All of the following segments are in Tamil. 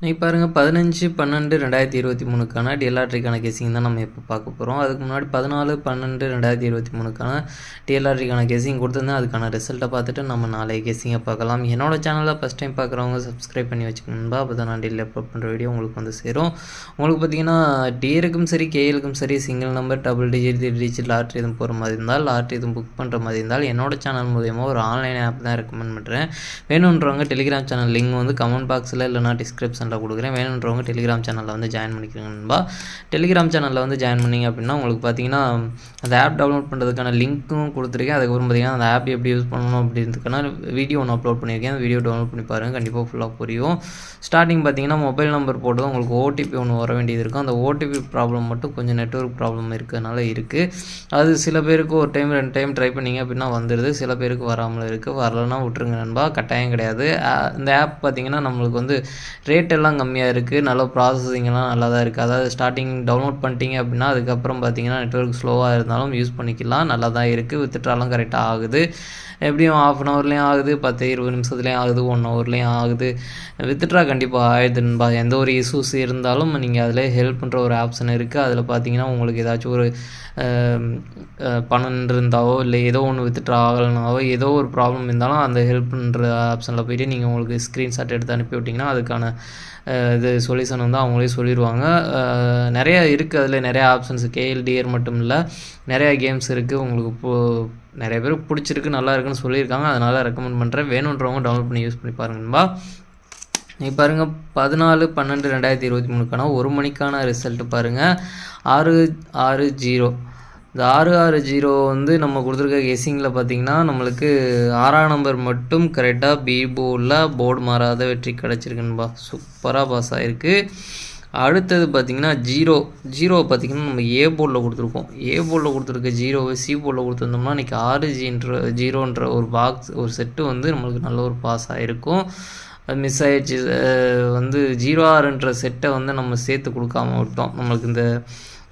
இன்னைக்கு பாருங்கள் பதினஞ்சு பன்னெண்டு ரெண்டாயிரத்தி இருபத்தி மூணுக்கான டிஎல்ஆர்டிக்கான கேசிங் தான் நம்ம இப்போ பார்க்க போகிறோம் அதுக்கு முன்னாடி பதினாலு பன்னெண்டு ரெண்டாயிரத்தி இருபத்தி மூணுக்கான டிஎல்ஆர்டிக்கான கேசிங் கொடுத்துருந்தேன். அதுக்கான ரிசல்ட்டை பார்த்துட்டு நம்ம நாளைய கேசிங்கை பார்க்கலாம். என்னோடய சேனலில் ஃபஸ்ட் டைம் பார்க்குறவங்க சப்ஸ்கிரைப் பண்ணி வச்சுக்கணும்பா அப்போ தான் நான் டெய்லி அப்லோட் பண்ணுற வீடியோ உங்களுக்கு வந்து சேரும். உங்களுக்கு பார்த்தீங்கன்னா டிஏருக்கும் சரி கேஎலுக்கும் சரி single number double digit three digit lottery எதுவும் போகிற மாதிரி இருந்தால் லாட்ரி எதுவும் புக் பண்ணுற மாதிரி இருந்தால் என்னோடய சேனல் மூலியமாக ஒரு ஆன்லைன் ஆப் தான் ரெக்கமெண்ட் பண்ணுறேன் வேணுன்றவங்க டெலிகிராம் சேனல் லிங்க் வந்து கமெண்ட் பாக்ஸில் இல்லைனா டிஸ்கிரிப்ஷனில் கொடுக்குறேன். வேணுன்றவங்க டெலிகிராம் சேனலில் வந்து ஜாயின் பண்ணிக்கிறீங்கன்பா டெலிகிராம் சேனலில் வந்து ஜாயின் பண்ணிங்க அப்படின்னா உங்களுக்கு பார்த்தீங்கன்னா அந்த ஆப் டவுன்லோட் பண்ணுறதுக்கான லிங்க்கும் கொடுத்துருக்கேன். அதுக்கப்புறம் பார்த்தீங்கன்னா அந்த ஆப் எப்படி யூஸ் பண்ணணும் அப்படின்றதுக்கான வீடியோ ஒன்று அப்லோட் பண்ணியிருக்கேன். அந்த வீடியோ டவுன்லோட் பண்ணி பாருங்கள் கண்டிப்பாக ஃபுல்லாக புரியும். ஸ்டார்டிங் பார்த்தீங்கன்னா மொபைல் நம்பர் போட்டு உங்களுக்கு ஓடிபி ஒன்று வர வேண்டியது இருக்கும் அந்த ஓடிபி ப்ராப்ளம் மட்டும் கொஞ்சம் நெட்ஒர்க் ப்ராப்ளம் இருக்கிறதுனால இருக்குது அது சில பேருக்கு ஒரு டைம் ரெண்டு டைம் ட்ரை பண்ணிங்க அப்படின்னா வந்துடுது சில பேருக்கு வராமல் இருக்குது வரலன்னா விட்டுருங்க நண்பா. கட்டாயம் கிடையாது. இந்த ஆப் பார்த்தீங்கன்னா நம்மளுக்கு வந்து ரேட் எல்லாம் கம்மியாக இருக்குது நல்ல ப்ராசஸிங்லாம் நல்லா தான் இருக்குது அதாவது ஸ்டார்டிங் டவுன்லோட் பண்ணிட்டீங்க அப்படின்னா அதுக்கப்புறம் பார்த்தீங்கன்னா நெட்ஒர்க் ஸ்லோவாக இருந்தாலும் யூஸ் பண்ணிக்கலாம். நல்லா தான் இருக்குது வித்துட்ராலும் கரெக்டாக ஆகுது. எப்படியும் ஆஃப் அன் ஹவர்லேயும் ஆகுது. பத்து இருபது நிமிஷத்துலேயும் ஆகுது. ஒன் ஹவர்லேயும் ஆகுது. வித்துட்ரா கண்டிப்பாக ஆயிடுதுன்பா எந்த ஒரு இஷ்யூஸ் இருந்தாலும் நீங்கள் அதில் ஹெல்ப் பண்ணுற ஒரு ஆப்ஷன் இருக்குது அதில் பார்த்தீங்கன்னா உங்களுக்கு ஏதாச்சும் ஒரு பணம் இருந்தாவோ இல்லை ஏதோ ஒன்று வித்துட்ரா ஆகலைனாவோ ஏதோ ஒரு ப்ராப்ளம் இருந்தாலும் அந்த ஹெல்ப் பண்ணுற ஆப்ஷனில் போயிட்டு நீங்கள் உங்களுக்கு ஸ்க்ரீன்ஷாட் எடுத்து அனுப்பி விட்டிங்கன்னா அதுக்கான இது சொல்யூஷன் வந்து அவங்களே சொல்லிடுவாங்க நிறைய இருக்குது அதில் நிறைய ஆப்ஷன்ஸ் கேஎல்டிஆர் மட்டும் இல்லை நிறையா கேம்ஸ் இருக்குது உங்களுக்கு இப்போது நிறைய பேருக்கு பிடிச்சிருக்கு நல்லா இருக்குன்னு சொல்லியிருக்காங்க. அதனால் ரெக்கமெண்ட் பண்ணுறேன் வேணுன்றவங்க டவுன்லோட் பண்ணி யூஸ் பண்ணி பாருங்கன்பா நீ பாருங்கள் பதினாலு பன்னெண்டு ரெண்டாயிரத்தி இருபத்தி மூணுக்கான ஒரு மணிக்கான ரிசல்ட்டு பாருங்கள் ஆறு ஆறு ஜீரோ இந்த ஆறு ஆறு ஜீரோ வந்து நம்ம கொடுத்துருக்க கெஸிங்கில் பார்த்தீங்கன்னா நம்மளுக்கு ஆறாம் நம்பர் மட்டும் கரெக்டாக பி போர்டில் போர்டு மாறாத வெற்றி கிடச்சிருக்குன்பா சூப்பராக பாஸ் ஆகிருக்கு அடுத்தது பார்த்திங்கன்னா ஜீரோ. ஜீரோ பார்த்தீங்கன்னா நம்ம ஏ போர்டில் கொடுத்துருக்கோம். ஏ போர்டில் கொடுத்துருக்க ஜீரோவை சி போர்டில் கொடுத்துருந்தோம்னா இன்றைக்கி ஆறு ஜின்ற ஜீரோன்ற ஒரு பாக்ஸ் ஒரு செட்டு வந்து நம்மளுக்கு நல்ல ஒரு பாஸ் ஆகிருக்கும் அது மிஸ் ஆகிடுச்சு வந்து ஜீரோ ஆறுன்ற செட்டை வந்து நம்ம சேர்த்து கொடுக்காம விட்டோம். நம்மளுக்கு இந்த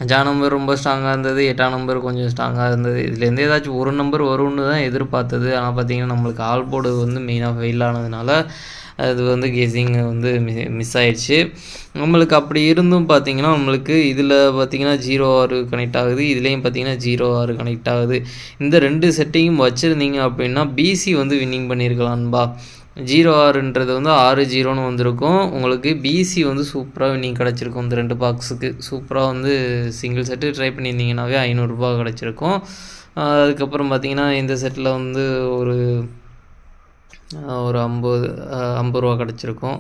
அஞ்சாம் நம்பர் ரொம்ப ஸ்ட்ராங்காக இருந்தது எட்டாம் நம்பர் கொஞ்சம் ஸ்ட்ராங்காக இருந்தது. இதுலேருந்து ஏதாச்சும் ஒரு நம்பர் வரும்னு தான் எதிர்பார்த்தது. ஆனால் பார்த்தீங்கன்னா நம்மளுக்கு ஆல் போர்டு வந்து மெயினாக ஃபெயில் ஆனதுனால அது வந்து கெஸிங் வந்து மிஸ் ஆயிடுச்சு. நம்மளுக்கு அப்படி இருந்தும் பார்த்தீங்கன்னா நம்மளுக்கு இதில் பார்த்தீங்கன்னா ஜீரோ ஆறு கனெக்ட் ஆகுது. இதுலேயும் பார்த்தீங்கன்னா ஜீரோ ஆறு கனெக்ட் ஆகுது. இந்த ரெண்டு செட்டையும் வச்சுருந்தீங்க அப்படின்னா பிசி வந்து வின்னிங் பண்ணியிருக்கலாம்பா ஜீரோ ஆறுன்றது வந்து ஆறு ஜீரோன்னு வந்திருக்கும். உங்களுக்கு பிசி வந்து சூப்பராக வின்னிங் கிடச்சிருக்கும். இந்த ரெண்டு பாக்ஸுக்கு சூப்பராக வந்து சிங்கிள் செட்டு ட்ரை பண்ணியிருந்தீங்கன்னாவே ஐநூறுரூபா கிடச்சிருக்கும். அதுக்கப்புறம் பார்த்தீங்கன்னா இந்த செட்டில் வந்து ஒரு ஒரு ஐம்பது ஐம்பது ரூபா கிடச்சிருக்கும்.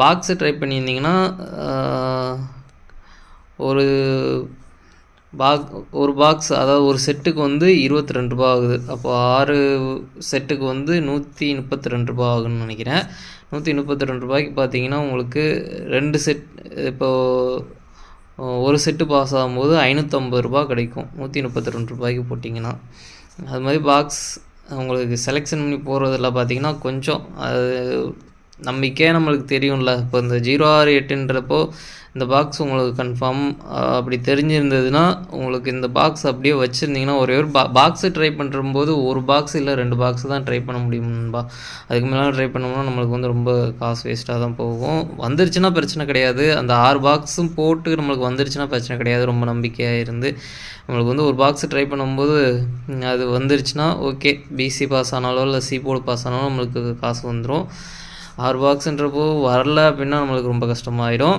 பாக்ஸு ட்ரை பண்ணியிருந்தீங்கன்னா ஒரு பாக் ஒரு பாக்ஸ் அதாவது ஒரு செட்டுக்கு வந்து இருபத்தி ரெண்டு ரூபா ஆகுது. அப்போ ஆறு செட்டுக்கு வந்து நூற்றி முப்பத்தி ரெண்டு ரூபா ஆகுன்னு நினைக்கிறேன். நூற்றி முப்பத்தி ரெண்டு ரூபாய்க்கு பார்த்தீங்கன்னா உங்களுக்கு ரெண்டு செட் இப்போது ஒரு செட்டு பாஸ் ஆகும்போது ஐநூற்றம்பது ரூபா கிடைக்கும். நூற்றி முப்பத்தி ரெண்டு ரூபாய்க்கு போட்டிங்கன்னா. அது மாதிரி பாக்ஸ் உங்களுக்கு செலெக்ஷன் பண்ணி போகிறதெல்லாம் பார்த்தீங்கன்னா கொஞ்சம் அது நம்பிக்கையாக நம்மளுக்கு தெரியும்ல. இப்போ இந்த ஜீரோ ஆறு எட்டுன்றப்போ இந்த பாக்ஸ் உங்களுக்கு கன்ஃபார்ம் அப்படி தெரிஞ்சிருந்ததுன்னா உங்களுக்கு இந்த பாக்ஸ் அப்படியே வச்சுருந்தீங்கன்னா ஒரே ஒரு பா பாக்ஸு ட்ரை பண்ணுறம்போது ஒரு பாக்ஸ் இல்லை ரெண்டு பாக்ஸ் தான் ட்ரை பண்ண முடியும்பா அதுக்கு மேலே ட்ரை பண்ணோம்னா நம்மளுக்கு வந்து ரொம்ப காசு வேஸ்ட்டாக தான் போகும். வந்துருச்சுன்னா பிரச்சனை கிடையாது. அந்த ஆறு பாக்ஸும் போட்டு நம்மளுக்கு வந்துருச்சுன்னா பிரச்சனை கிடையாது. ரொம்ப நம்பிக்கையாக இருந்து. நம்மளுக்கு வந்து ஒரு பாக்ஸ் ட்ரை பண்ணும்போது அது வந்துருச்சுன்னா ஓகே பிசி பாஸ் ஆனாலோ இல்லை சி போர்டு பாஸ் ஆனாலும் நம்மளுக்கு காசு வந்துடும் ஆறு பாக்ஸ்ன்றப்போ வரல அப்படின்னா நம்மளுக்கு ரொம்ப கஷ்டமாயிடும்.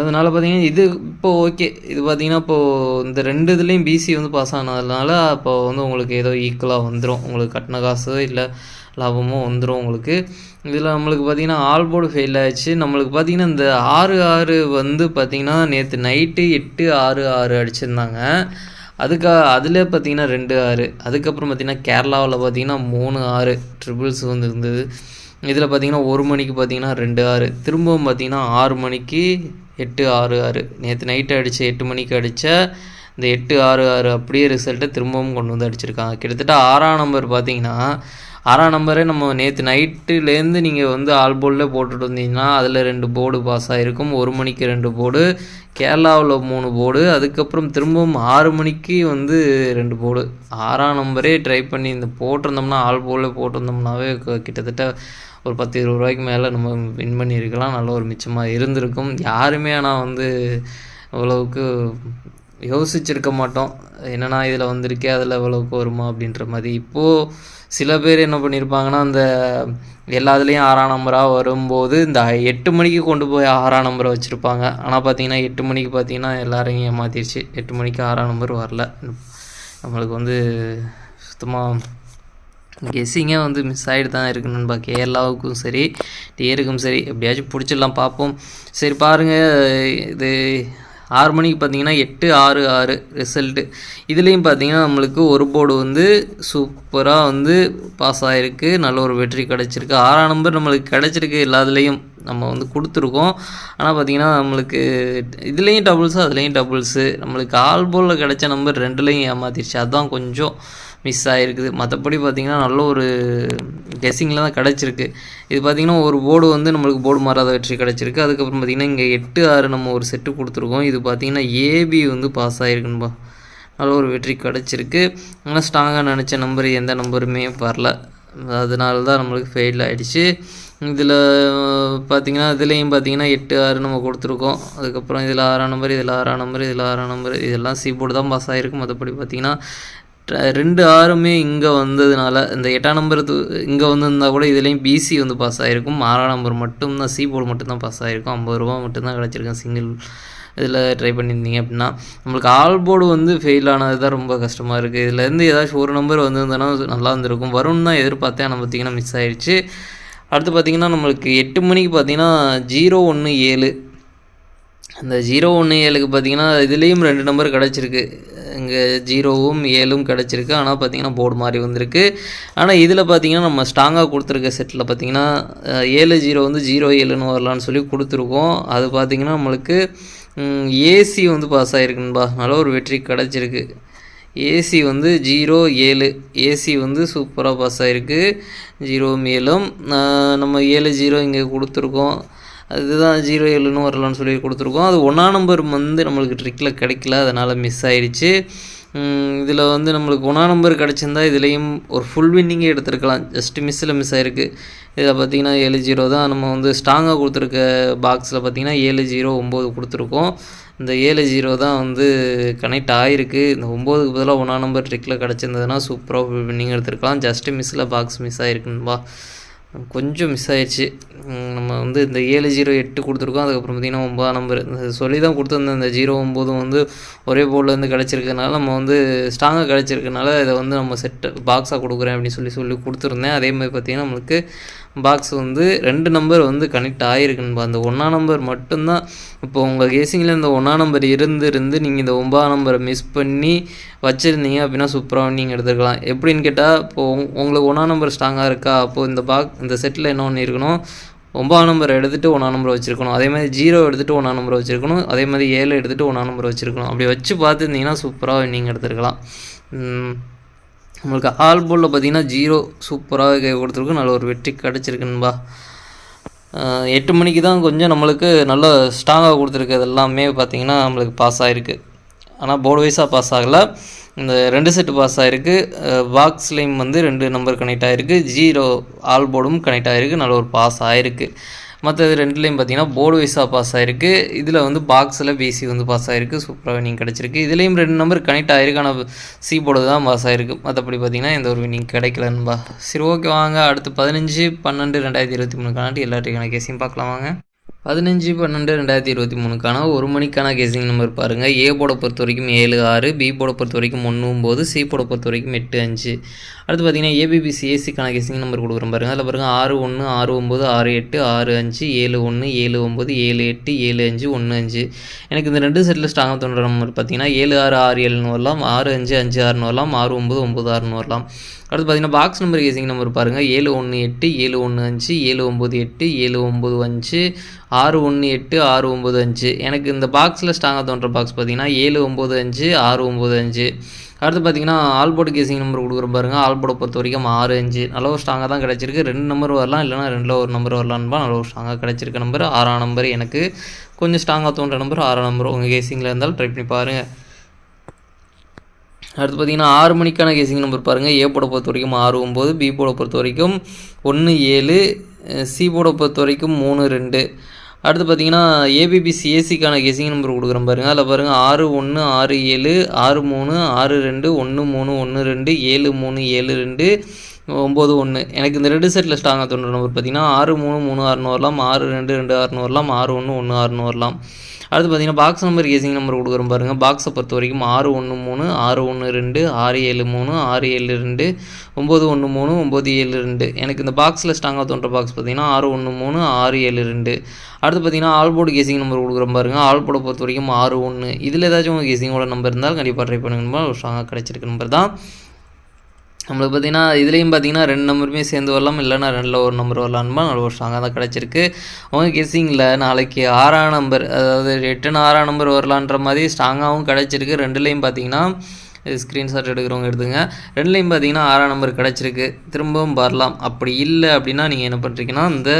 அதனால பார்த்தீங்கன்னா இது இப்போ ஓகே இது பார்த்தீங்கன்னா இப்போது இந்த ரெண்டு இதுலேயும் பிசி வந்து பாஸ் ஆனதுனால அப்போ வந்து உங்களுக்கு ஏதோ ஈக்குவலாக வந்துடும் உங்களுக்கு கட்டின காசு இல்லை லாபமும் வந்துடும் உங்களுக்கு. இதில் நம்மளுக்கு பார்த்தீங்கன்னா ஆல் போர்டு ஃபெயில் ஆயிடுச்சு. நம்மளுக்கு பார்த்தீங்கன்னா இந்த ஆறு ஆறு வந்து பார்த்திங்கன்னா நேற்று நைட்டு எட்டு ஆறு ஆறு அடிச்சிருந்தாங்க. அதுக்கு அதில் பார்த்தீங்கன்னா ரெண்டு ஆறு. அதுக்கப்புறம் பார்த்திங்கன்னா கேரளாவில் பார்த்திங்கன்னா மூணு ஆறு ட்ரிபிள்ஸ் வந்து இருந்தது. இதில் பார்த்தீங்கன்னா ஒரு மணிக்கு பார்த்தீங்கன்னா ரெண்டு ஆறு. திரும்பவும் பார்த்தீங்கன்னா ஆறு மணிக்கு எட்டு ஆறு ஆறு. நேற்று நைட்டு அடித்த எட்டு மணிக்கு அடித்த இந்த எட்டு ஆறு ஆறு அப்படியே ரிசல்ட்டை திரும்பவும் கொண்டு வந்து அடிச்சிருக்காங்க. கிட்டத்தட்ட ஆறாம் நம்பர் பார்த்தீங்கன்னா ஆறாம் நம்பரே நம்ம நேற்று நைட்டுலேருந்து நீங்கள் வந்து ஆல் போர்டில் போட்டுட்டு வந்தீங்கன்னா அதில் ரெண்டு போர்டு பாஸ் ஆகிருக்கும் ஒரு மணிக்கு ரெண்டு போர்டு கேரளாவில் மூணு போர்டு அதுக்கப்புறம் திரும்பவும் ஆறு மணிக்கு வந்து ரெண்டு போர்டு. ஆறாம் நம்பரே ட்ரை பண்ணி இந்த போட்டிருந்தோம்னா ஆல் போர்டில் போட்டிருந்தோம்னாவே கிட்டத்தட்ட ஒரு பத்து இருபது ரூபாய்க்கு மேலே நம்ம வின் பண்ணியிருக்கலாம். நல்ல ஒரு மிச்சமாக இருந்திருக்கும். யாருமே ஆனால் வந்து அவ்வளவுக்கு யோசிச்சிருக்க மாட்டோம். என்னன்னா இதில் வந்திருக்கே அதில் எவ்வளோக்கு வருமா அப்படின்ற மாதிரி. இப்போது சில பேர் என்ன பண்ணியிருப்பாங்கன்னா அந்த எல்லாத்துலேயும் ஆறாம் நம்பராக வரும்போது இந்த எட்டு மணிக்கு கொண்டு போய் ஆறாம் நம்பரை வச்சுருப்பாங்க. ஆனால் பார்த்தீங்கன்னா எட்டு மணிக்கு பார்த்தீங்கன்னா எல்லாரையும் ஏமாத்திருச்சு. எட்டு மணிக்கு ஆறாம் நம்பர் வரல. நம்மளுக்கு வந்து சுத்தமாக கெஸ்ஸிங்கே வந்து மிஸ் ஆகிட்டு தான் இருக்கு நண்பா. கேரளாவுக்கும் சரி டியருக்கும் சரி எப்படியாச்சும் பிடிச்சிடலாம் பார்ப்போம் சரி பாருங்கள் இது ஆறு மணிக்கு பார்த்தீங்கன்னா எட்டு ஆறு ஆறு ரிசல்ட்டு இதுலேயும் பார்த்தீங்கன்னா நம்மளுக்கு ஒரு போர்டு வந்து சூப்பராக வந்து பாஸ் ஆகிருக்கு நல்ல ஒரு வெற்றி கிடச்சிருக்கு. ஆறாம் நம்பர் நம்மளுக்கு கிடச்சிருக்கு எல்லாத்துலேயும் நம்ம வந்து கொடுத்துருக்கோம். ஆனால் பார்த்தீங்கன்னா நம்மளுக்கு இதுலேயும் டபுள்ஸு அதுலேயும் டபுள்ஸு நம்மளுக்கு ஆல் போலில் கிடைச்ச நம்பர் ரெண்டுலேயும் ஏமாத்திருச்சு. அதுதான் கொஞ்சம் மிஸ் ஆகிருக்குது மற்றபடி பார்த்திங்கன்னா நல்ல ஒரு கெஸ்ஸிங்கில் தான் கிடச்சிருக்கு. இது பார்த்திங்கன்னா ஒரு போர்டு வந்து நம்மளுக்கு போர்டு மாறாத வெற்றி கிடச்சிருக்கு. அதுக்கப்புறம் பார்த்திங்கன்னா இங்கே எட்டு ஆறு நம்ம ஒரு செட்டு கொடுத்துருக்கோம். இது பார்த்திங்கன்னா ஏபி வந்து பாஸ் ஆகிருக்குன்பா நல்ல ஒரு வெற்றி கிடச்சிருக்கு. ஆனால் ஸ்ட்ராங்காக நினச்ச நம்பர் எந்த நம்பருமே வரல. அதனால தான் நம்மளுக்கு ஃபெயில் ஆகிடுச்சு இதில் பார்த்தீங்கன்னா இதுலேயும் பார்த்தீங்கன்னா எட்டு ஆறு நம்ம கொடுத்துருக்கோம். அதுக்கப்புறம் இதில் ஆறாம் நம்பர் இதில் ஆறாம் நம்பர் இதில் ஆறாம் நம்பர் இதெல்லாம் சி போர்டு தான் பாஸ் ஆகிருக்கு மற்றபடி பார்த்திங்கன்னா ரெண்டு ஆறுமே இங்கே வந்ததுனால இந்த எட்டாம் நம்பர் இங்கே வந்திருந்தா கூட இதுலேயும் பிசி வந்து பாஸ் ஆகிருக்கும் ஆறாம் நம்பர் மட்டும்தான் சி போர்டு மட்டும்தான் பாஸ் ஆகிருக்கும் ஐம்பது ரூபா மட்டும்தான் கிடச்சிருக்கேன் சிங்கிள் இதில் ட்ரை பண்ணியிருந்தீங்க அப்படின்னா. நம்மளுக்கு ஆல் போர்டு வந்து ஃபெயில் ஆனது தான் ரொம்ப கஷ்டமாக இருக்குது இதுலேருந்து ஏதாச்சும் ஒரு நம்பர் வந்திருந்தோன்னா நல்லா இருந்திருக்கும். வரும்னு தான் எதிர்பார்த்தேன் ஆனால் பார்த்தீங்கன்னா மிஸ் ஆயிடுச்சு அடுத்து பார்த்தீங்கன்னா நம்மளுக்கு எட்டு மணிக்கு பார்த்தீங்கன்னா ஜீரோ ஒன்று ஏழு. அந்த ஜீரோ ஒன்று ஏழுக்கு பார்த்தீங்கன்னா இதுலேயும் ரெண்டு நம்பர் கிடச்சிருக்கு. இங்கே ஜீரோவும் ஏழும் கிடச்சிருக்கு. ஆனால் பார்த்திங்கன்னா போர்டு மாதிரி வந்திருக்கு. ஆனால் இதில் பார்த்தீங்கன்னா நம்ம ஸ்ட்ராங்காக கொடுத்துருக்க செட்டில் பார்த்திங்கன்னா ஏழு ஜீரோ வந்து ஜீரோ ஏழுன்னு வரலான்னு சொல்லி கொடுத்துருக்கோம். அது பார்த்தீங்கன்னா நம்மளுக்கு ஏசி வந்து பாஸ் ஆகிருக்குன்பா நல்ல ஒரு வெற்றி கிடச்சிருக்கு. ஏசி வந்து ஜீரோ ஏழு. ஏசி வந்து சூப்பராக பாஸ் ஆகிருக்கு ஜீரோ மேலும் நம்ம ஏழு ஜீரோ இங்கே கொடுத்துருக்கோம். அதுதான் ஜீரோ ஏழுன்னு வரலான்னு சொல்லி கொடுத்துருக்கோம். அது ஒன்றா நம்பர் வந்து நம்மளுக்கு ட்ரிக்கில் கிடைக்கல. அதனால் மிஸ் ஆயிடுச்சு. இதில் வந்து நம்மளுக்கு ஒன்றா நம்பர் கிடச்சிருந்தா இதுலேயும் ஒரு ஃபுல் வின்னிங்கே எடுத்திருக்கலாம். ஜஸ்ட் மிஸ்ஸில் மிஸ் ஆயிருக்கு. இதில் பார்த்தீங்கன்னா ஏழு ஜீரோ தான் நம்ம வந்து ஸ்ட்ராங்காக கொடுத்துருக்க பாக்ஸில் பார்த்தீங்கன்னா ஏழு ஜீரோ ஒம்பது கொடுத்துருக்கோம். இந்த ஏழு ஜீரோ தான் வந்து கனெக்ட் ஆகிருக்கு இந்த ஒம்போதுக்கு பதிலாக ஒன்றா நம்பர் ட்ரிக்கில் கிடச்சிருந்ததுன்னா சூப்பராக வின்னிங் எடுத்திருக்கலாம். ஜஸ்ட்டு மிஸ்ஸில் பாக்ஸ் மிஸ் ஆகிருக்குன்பா கொஞ்சம் மிஸ் ஆயிடுச்சு. நம்ம வந்து இந்த ஏழு ஜீரோ எட்டு கொடுத்துருக்கோம். அதுக்கப்புறம் பார்த்திங்கன்னா ஒம்பதாம் நம்பர் சொல்லி தான் கொடுத்துருந்தேன். இந்த ஜீரோ ஒம்போதும் வந்து ஒரே போர்டில் கிடச்சிருக்கனால நம்ம வந்து ஸ்ட்ராங்காக கிடச்சிருக்கனால இதை வந்து நம்ம செட்டு பாக்ஸாக கொடுக்குறேன் அப்படின்னு சொல்லி சொல்லி கொடுத்துருந்தேன். அதே மாதிரி பார்த்திங்கன்னா நம்மளுக்கு பாக்ஸ் வந்து ரெண்டு நம்பர் வந்து கனெக்ட் ஆகிருக்குன்பா அந்த ஒன்றா நம்பர் மட்டும்தான். இப்போ உங்கள் கேசிங்கில் இந்த ஒன்றா நம்பர் இருந்து இருந்து நீங்கள் இந்த ஒன்பதாம் நம்பரை மிஸ் பண்ணி வச்சுருந்தீங்க அப்படின்னா சூப்பராக நீங்கள் எடுத்துருக்கலாம் எப்படின்னு கேட்டால் இப்போது உங்- உங்களுக்கு ஒன்றா நம்பர் ஸ்ட்ராங்காக இருக்கா? அப்போது இந்த பாக் இந்த செட்டில் என்ன ஒன்று இருக்கணும்? ஒன்பதாம் நம்பர் எடுத்துகிட்டு ஒன்றா நம்பர் வச்சுருக்கணும். அதே மாதிரி ஜீரோ எடுத்துகிட்டு ஒன்றா நம்பர் வச்சுருக்கணும். அதே மாதிரி ஏழு எடுத்துகிட்டு ஒன்றா நம்பர் வச்சுருக்கணும். அப்படி வச்சு பார்த்துருந்தீங்கன்னா சூப்பராக நீங்கள் எடுத்துருக்கலாம். நம்மளுக்கு ஆல் போலில் பார்த்தீங்கன்னா ஜீரோ சூப்பராக கை கொடுத்துருக்கு. நல்ல ஒரு வெற்றி கிடச்சிருக்குன்பா எட்டு மணிக்கு தான் கொஞ்சம் நம்மளுக்கு நல்ல ஸ்ட்ராங்காக கொடுத்துருக்கு. எல்லாமே பார்த்தீங்கன்னா நம்மளுக்கு பாஸ் ஆகிருக்கு ஆனால் போர்டு வைஸாக பாஸ் ஆகலை. இந்த ரெண்டு செட்டு பாஸ் ஆகிருக்கு பாக்ஸ்லேயும் வந்து ரெண்டு நம்பர் கனெக்ட் ஆகிருக்கு ஜீரோ ஆல் போர்டும் கனெக்ட் ஆகிருக்கு நல்ல ஒரு பாஸ் ஆகிருக்கு மற்றது ரெண்டுலேயும் பார்த்தீங்கன்னா போர்டு வைஸாக பாஸ் ஆகிருக்கு இதில் வந்து பாக்ஸில் பிசி வந்து பாஸ் ஆகிருக்கு சூப்பராக வினிங் கிடச்சிருக்கு. இதுலேயும் ரெண்டு நம்பர் கனெக்ட் ஆகிருக்கு ஆனால் சி போர்டு தான் பாஸ் ஆகிருக்கு மற்றபடி பார்த்தீங்கன்னா எந்த ஒரு வினிங் கிடைக்கலன்பா சரி ஓகே வாங்க. அடுத்து பதினஞ்சு பன்னெண்டு ரெண்டாயிரத்தி இருபத்தி மூணுக்கான எல்லாத்துக்கான கேஸையும் பார்க்கலாம் வாங்க. பதினஞ்சு பன்னெண்டு ரெண்டாயிரத்தி இருபத்தி மூணுக்கான ஒரு மணிக்கான கேசிங் நம்பர் பாருங்கள் ஏ போட பொறுத்த வரைக்கும் ஏழு ஆறு பி போட பொறுத்த வரைக்கும் ஒன்று ஒம்பது சி போட பொறுத்த வரைக்கும் எட்டு அஞ்சு. அடுத்து பார்த்தீங்கன்னா ஏபிபி சிஎஸ்சிக்கான கேசிங் நம்பர் கொடுக்குறோம் பாருங்கள் அதில் பாருங்கள் ஆறு ஒன்று ஆறு ஒம்பது ஆறு எட்டு ஆறு அஞ்சு ஏழு ஒன்று ஏழு ஒம்பது ஏழு எட்டு ஏழு அஞ்சு ஒன்று அஞ்சு. எனக்கு இந்த ரெண்டு செட்டில் ஸ்ட்ராங்காக தோன்ற நம்பர் பார்த்தீங்கன்னா ஏழு ஆறு ஆறு ஏழுன்னு வரலாம். ஆறு அஞ்சு அஞ்சு ஆறுன்னு வரலாம். ஆறு ஒம்பது ஒம்பது ஆறுன்னு வரலாம். அடுத்து பார்த்தீங்கன்னா பாக்ஸ் நம்பர் கேசிங் நம்பர் பாருங்கள் ஏழு ஒன்று எட்டு ஏழு ஒன்று அஞ்சு ஏழு ஒம்பது எட்டு ஏழு ஒம்பது அஞ்சு ஆறு ஒன்று எட்டு ஆறு ஒம்பது அஞ்சு. எனக்கு இந்த பாக்ஸில் ஸ்ட்ராங்காக தோன்ற பாக்ஸ் பார்த்தீங்கன்னா ஏழு ஒம்பது அஞ்சு ஆறு ஒம்பது அஞ்சு. அடுத்து பார்த்தீங்கன்னா ஆல்போர்டு கேசிங் நம்பர் கொடுக்குற பாருங்கள் ஆல்போர்டை பொறுத்த வரைக்கும் ஆறு அஞ்சு. நல்ல ஒரு ஸ்ட்ராங்காக தான் கிடச்சிருக்கு. ரெண்டு நம்பர் வரலாம் இல்லைனா ரெண்டில் ஒரு நம்பர் வரலான்பா நல்ல ஒரு ஸ்ட்ராங்காக கிடச்சிருக்க நம்பர் ஆறாம் நம்பர் எனக்கு கொஞ்சம் ஸ்ட்ராங்காக தோன்ற நம்பர் ஆறாம் நம்பர் உங்கள் கேசிங்கில் இருந்தாலும் ட்ரை பண்ணி பாருங்கள் அடுத்து பார்த்தீங்கன்னா ஆறு மணிக்கான கேசிங் நம்பர் பாருங்கள் ஏ போட பொறுத்த வரைக்கும் ஆறு ஒம்பது பி போட பொறுத்த வரைக்கும் ஒன்று ஏழு சி போட பொறுத்த வரைக்கும் மூணு ரெண்டு. அடுத்து பார்த்தீங்கன்னா ஏபிபி சிஎஸ்சிக்கான கெசிங் நம்பர் கொடுக்குறேன் பாருங்கள் அதில் பாருங்கள் ஆறு ஒன்று ஆறு ஏழு ஆறு மூணு ஆறு ரெண்டு ஒன்று மூணு ஒன்று ரெண்டு ஏழு மூணு ஏழு ரெண்டு ஒம்பது ஒன்று. எனக்கு இந்த ரெண்டு செட்டில் ஸ்ட்ராங்காக தோன்ற நம்பர் பார்த்தீங்கன்னா ஆறு மூணு மூணு ஆறுன்னு வரலாம். ஆறு ரெண்டு ரெண்டு ஆறுன்னு வரலாம். ஆறு ஒன்று ஒன்று ஆறுன்னு வரலாம். அடுத்து பார்த்தீங்கன்னா பாக்ஸ் நம்பர் கேசிங் நம்பர் கொடுக்குறோம் பாருங்கள் பாக்ஸை பொறுத்த வரைக்கும் ஆறு ஒன்று மூணு ஆறு ஒன்று ரெண்டு ஆறு ஏழு மூணு ஆறு ஏழு ரெண்டு ஒம்பது ஒன்று மூணு ஒம்பது ஏழு ரெண்டு. எனக்கு இந்த பாக்ஸில் ஸ்ட்ராங்காக தோன்ற பாக்ஸ் பார்த்தீங்கன்னா ஆறு ஒன்று மூணு ஆறு ஏழு ரெண்டு. அடுத்து பார்த்தீங்கன்னா ஆல்போர்டு கேசிங் நம்பர் கொடுக்குறோம் பாருங்கள் ஆல்போர்டை பொறுத்த வரைக்கும் ஆறு ஒன்று. இதில் ஏதாச்சும் உங்கள் கேசிங்கோட நம்பர் இருந்தால் கண்டிப்பாக ட்ரை பண்ணுங்க. ஒரு ஸ்ட்ராங்காக கிடச்சிருக்க நம்பர் தான். நம்மளுக்கு பார்த்தீங்கன்னா இதுலேயும் பார்த்தீங்கன்னா ரெண்டு நம்பருமே சேர்ந்து வரலாம். இல்லைன்னா ரெண்டில் ஒரு நம்பர் வரலாம்மா நல்ல ஒரு ஸ்ட்ராங்காக தான் கிடச்சிருக்கு. அவங்க கெஸ்ஸிங்கில் நாளைக்கு ஆறாம் நம்பர் அதாவது எட்டுன்னு ஆறாம் நம்பர் வரலான்ற மாதிரி ஸ்ட்ராங்காகவும் கிடச்சிருக்கு. ரெண்டுலேயும் பார்த்தீங்கன்னா ஸ்க்ரீன்ஷாட் எடுக்கிறவங்க எடுத்துங்க. ரெண்டுலேயும் பார்த்தீங்கன்னா ஆறாம் நம்பர் கிடச்சிருக்கு. திரும்பவும் வரலாம். அப்படி இல்லை அப்படின்னா நீங்கள் என்ன பண்ணுறீங்கன்னா இந்த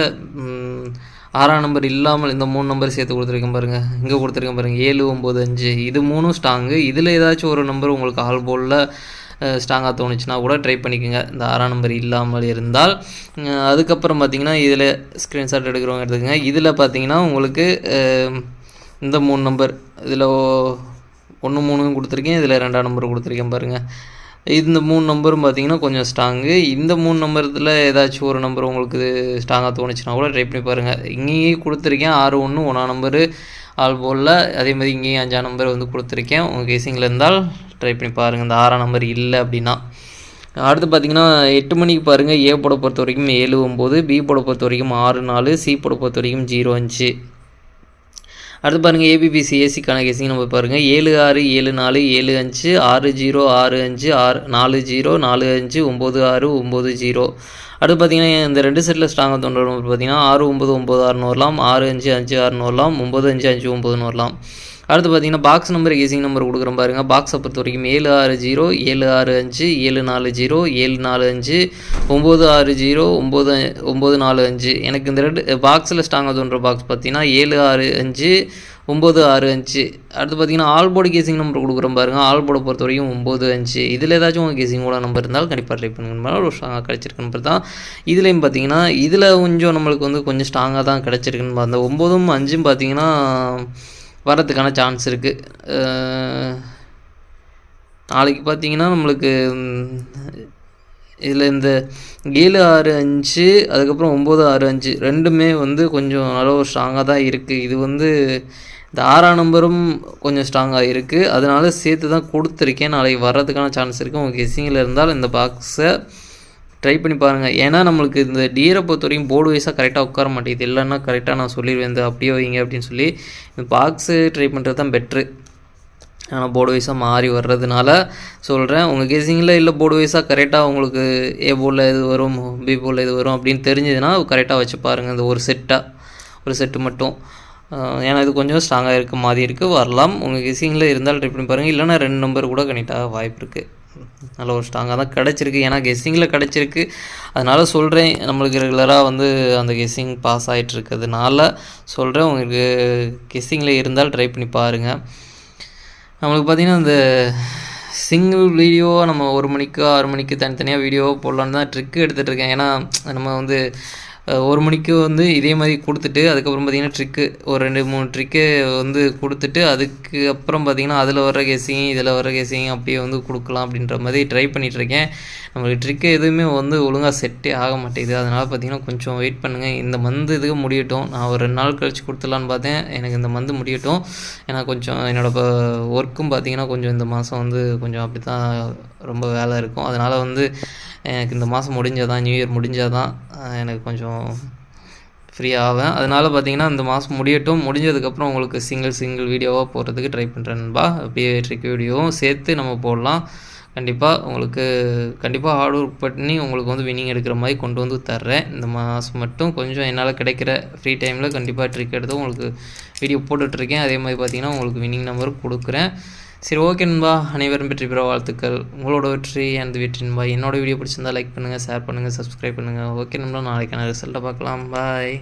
ஆறாம் நம்பர் இல்லாமல் இந்த மூணு நம்பர் சேர்த்து கொடுத்துருக்கேன் பாருங்கள் இங்கே கொடுத்துருக்கேன் பாருங்கள் ஏழு ஒம்பது அஞ்சு. இது மூணும் ஸ்ட்ராங்கு இதில் ஏதாச்சும் ஒரு நம்பர் உங்களுக்கு ஆல் போலில் ஸ்ட்ராங்காக தோணுச்சுன்னா கூட ட்ரை பண்ணிக்கோங்க. இந்த ஆறாம் நம்பர் இல்லாமல் இருந்தால். அதுக்கப்புறம் பார்த்தீங்கன்னா இதில் ஸ்க்ரீன்ஷாட் எடுக்கிறவங்க எடுத்துக்கோங்க இதில் பார்த்தீங்கன்னா உங்களுக்கு இந்த மூணு நம்பர் இதில் ஒன்று மூணு கொடுத்துருக்கேன். இதில் ரெண்டாம் நம்பர் கொடுத்துருக்கேன் பாருங்கள் இந்த மூணு நம்பரும் பார்த்தீங்கன்னா கொஞ்சம் ஸ்ட்ராங்கு இந்த மூணு நம்பரத்தில் ஏதாச்சும் ஒரு நம்பர் உங்களுக்கு ஸ்ட்ராங்காக தோணுச்சுன்னா கூட ட்ரை பண்ணி பாருங்கள் இங்கேயும் கொடுத்துருக்கேன். ஆறு ஒன்று ஒன்றாம் நம்பரு ஆல் போலில் அதே மாதிரி இங்கேயும் அஞ்சாம் நம்பர் வந்து கொடுத்துருக்கேன். உங்கள் கேசிங்கில் இருந்தால் ட்ரை பண்ணி பாருங்கள் இந்த ஆறாம் நம்பர் இல்லை அப்படின்னா. அடுத்து பார்த்தீங்கன்னா எட்டு மணிக்கு பாருங்கள் ஏ போட பொறுத்த வரைக்கும் ஏழு ஒம்பது பி போட பொறுத்த வரைக்கும் ஆறு நாலு சி போட பொறுத்த வரைக்கும் ஜீரோ அஞ்சு. அடுத்து பாருங்கள் ஏபிபிசி ஏசி கேசிங் நம்ம பாருங்கள் ஏழு ஆறு ஏழு நாலு ஏழு அஞ்சு ஆறு ஜீரோ ஆறு அஞ்சு ஆறு நாலு ஜீரோ நாலு அஞ்சு ஒம்பது ஆறு ஒம்பது ஜீரோ. அடுத்து பார்த்தீங்கன்னா இந்த ரெண்டு செட்டில் ஸ்ட்ராங்காக தோன்ற நம்பர் பார்த்தீங்கன்னா ஆறு ஒம்பது ஒம்பது ஆறுன்னு வரலாம். ஆறு அஞ்சு அஞ்சு ஆறுன்னு வரலாம். ஒம்பது அஞ்சு அஞ்சு ஒம்பதுன்னு வரலாம். அடுத்து பார்த்தீங்கன்னா பாக்ஸ் நம்பர் கேசிங் நம்பர் கொடுக்குறோம் பாருங்க. பாக்ஸை பொறுத்த வரைக்கும் ஏழு ஆறு ஜீரோ ஏழு ஆறு அஞ்சு ஏழு நாலு ஜீரோ ஏழு நாலு அஞ்சு ஒம்பது ஆறு ஜீரோ ஒம்பது ஒம்பது நாலு அஞ்சு. எனக்கு இந்த ரெண்டு பாக்ஸில் ஸ்ட்ராங்காக தோன்ற பாக்ஸ் பார்த்தீங்கன்னா ஏழு ஆறு அஞ்சு ஒம்பது ஆறு அஞ்சு. அடுத்து பார்த்தீங்கன்னா ஆல்போர்டு கேசிங் நம்பர் கொடுக்குறோம் பாருங்கள் ஆல்போர்டை பொறுத்த வரைக்கும் ஒம்பது அஞ்சு. இதில் ஏதாச்சும் உங்கள் கேசிங்கோட நம்பர் இருந்தாலும் கண்டிப்பாக ட்ரை பண்ணுங்க. ஒரு ஸ்ட்ராங்காக கிடச்சிருக்க நம்பர் தான். இதுலேயும் பார்த்தீங்கன்னா இதில் கொஞ்சம் நம்மளுக்கு வந்து கொஞ்சம் ஸ்ட்ராங்காக தான் கிடச்சிருக்குன்னு அந்த ஒம்போதும் அஞ்சும் பார்த்தீங்கன்னா வரதுக்கான சான்ஸ் இருக்குது நாளைக்கு பார்த்தீங்கன்னா நம்மளுக்கு இதில் இந்த ஏழு ஆறு அஞ்சு அதுக்கப்புறம் ஒம்பது ஆறு அஞ்சு ரெண்டுமே வந்து கொஞ்சம் அளவு ஸ்ட்ராங்காக தான் இருக்குது இது வந்து இந்த ஆறாம் நம்பரும் கொஞ்சம் ஸ்ட்ராங்காக இருக்குது அதனால சேர்த்து தான் கொடுத்துருக்கேன். நாளைக்கு வர்றதுக்கான சான்ஸ் இருக்குது உங்கள் கெஸ்ஸிங்கில் இருந்தால் இந்த பாக்ஸை ட்ரை பண்ணி பாருங்கள் ஏன்னா நம்மளுக்கு இந்த டியரை பொறுத்த வரைக்கும் போர்டு வைஸாக கரெக்டாக உட்கார மாட்டேங்குது. இல்லைன்னா கரெக்டாக நான் சொல்லிடுவேன் இந்த அப்படியே வைங்க அப்படின்னு சொல்லி இந்த பாக்ஸு ட்ரை பண்ணுறது தான் பெட்ரு ஆனால் போர்டு வைஸாக மாறி வர்றதுனால சொல்கிறேன் உங்கள் கேசிங்கில் இல்லை போர்டு வைஸாக கரெக்டாக உங்களுக்கு ஏ போர்டில் எது வரும் பி போர்டில் எது வரும் அப்படின்னு தெரிஞ்சதுன்னா கரெக்டாக வச்சு பாருங்கள் இந்த ஒரு செட்டாக ஒரு செட்டு மட்டும். ஏன்னா இது கொஞ்சம் ஸ்ட்ராங்காக இருக்க மாதிரி இருக்குது வரலாம். உங்கள் கெஸிங்கில் இருந்தால் ட்ரை பண்ணி பாருங்கள் இல்லைன்னா ரெண்டு நம்பர் கூட கனெக்டாக வாய்ப்பு இருக்குது நல்ல ஒரு ஸ்ட்ராங்காக தான் கிடச்சிருக்கு. ஏன்னா கெஸ்ஸிங்கில் கிடச்சிருக்கு. அதனால் சொல்கிறேன் நம்மளுக்கு ரெகுலராக வந்து அந்த கெஸ்ஸிங் பாஸ் ஆகிட்டு இருக்கிறதுனால சொல்கிறேன் உங்களுக்கு கெஸ்ஸிங்கில் இருந்தால் ட்ரை பண்ணி பாருங்கள் நம்மளுக்கு பார்த்திங்கன்னா இந்த சிங்கிள் வீடியோ நம்ம ஒரு மணிக்கு ஆறு மணிக்கு தனித்தனியாக வீடியோ போடலான்னு தான் ட்ரிக்கு எடுத்துகிட்டு இருக்கேன். ஏன்னா நம்ம வந்து ஒரு மணிக்கு வந்து இதே மாதிரி கொடுத்துட்டு அதுக்கப்புறம் பார்த்திங்கன்னா ட்ரிக்கு ஒரு ரெண்டு மூணு ட்ரிக்கு வந்து கொடுத்துட்டு அதுக்கு அப்புறம் பார்த்திங்கன்னா அதில் வர கேசிங் இதில் வர கேசிங் அப்படியே வந்து கொடுக்கலாம் அப்படின்ற மாதிரி ட்ரை பண்ணிகிட்ருக்கேன் நம்மளுக்கு ட்ரிக்கு எதுவுமே வந்து ஒழுங்காக செட்டே ஆக மாட்டேங்குது. அதனால் பார்த்திங்கன்னா கொஞ்சம் வெயிட் பண்ணுங்கள் இந்த மந்த் இதுக்கு முடியட்டும். நான் ஒரு ரெண்டு நாள் கழித்து கொடுத்துலான்னு பார்த்தேன். எனக்கு இந்த மந்த் முடியட்டும். ஏன்னா கொஞ்சம் என்னோடய ஒர்க்கும் பார்த்திங்கன்னா கொஞ்சம் இந்த மாதம் வந்து கொஞ்சம் அப்படி தான் ரொம்ப வேலை இருக்கும். அதனால் வந்து எனக்கு இந்த மாதம் முடிஞ்சாதான் நியூ இயர் முடிஞ்சால் தான் எனக்கு கொஞ்சம் ஃப்ரீ ஆவேன். அதனால் பார்த்தீங்கன்னா இந்த மாதம் முடியட்டும். முடிஞ்சதுக்கப்புறம் உங்களுக்கு சிங்கிள் சிங்கிள் வீடியோவாக போடுறதுக்கு ட்ரை பண்ணுறேன்பா அப்படியே ட்ரிக் வீடியோவும் சேர்த்து நம்ம போடலாம். கண்டிப்பாக உங்களுக்கு கண்டிப்பாக ஹார்ட் ஒர்க் பண்ணி உங்களுக்கு வந்து வினிங் எடுக்கிற மாதிரி கொண்டு வந்து தர்றேன். இந்த மாதம் மட்டும் கொஞ்சம் என்னால் கிடைக்கிற ஃப்ரீ டைமில் கண்டிப்பாக ட்ரிக் எடுத்து உங்களுக்கு வீடியோ போட்டுட்ருக்கேன் அதே மாதிரி பார்த்தீங்கன்னா உங்களுக்கு வினிங் நம்பர் கொடுக்குறேன். சரி ஓகே நண்பா. அனைவரும் வெற்றி பெற வாழ்த்துக்கள். உங்களோட வெற்றி எனது வெற்றி நண்பா என்னோட வீடியோ பிடிச்சிருந்தா லைக் பண்ணுங்கள் ஷேர் பண்ணுங்கள் சப்ஸ்கிரைப் பண்ணுங்கள் ஓகே நண்பா நாளைக்கான ரிசல்ட்டை பார்க்கலாம். பாய்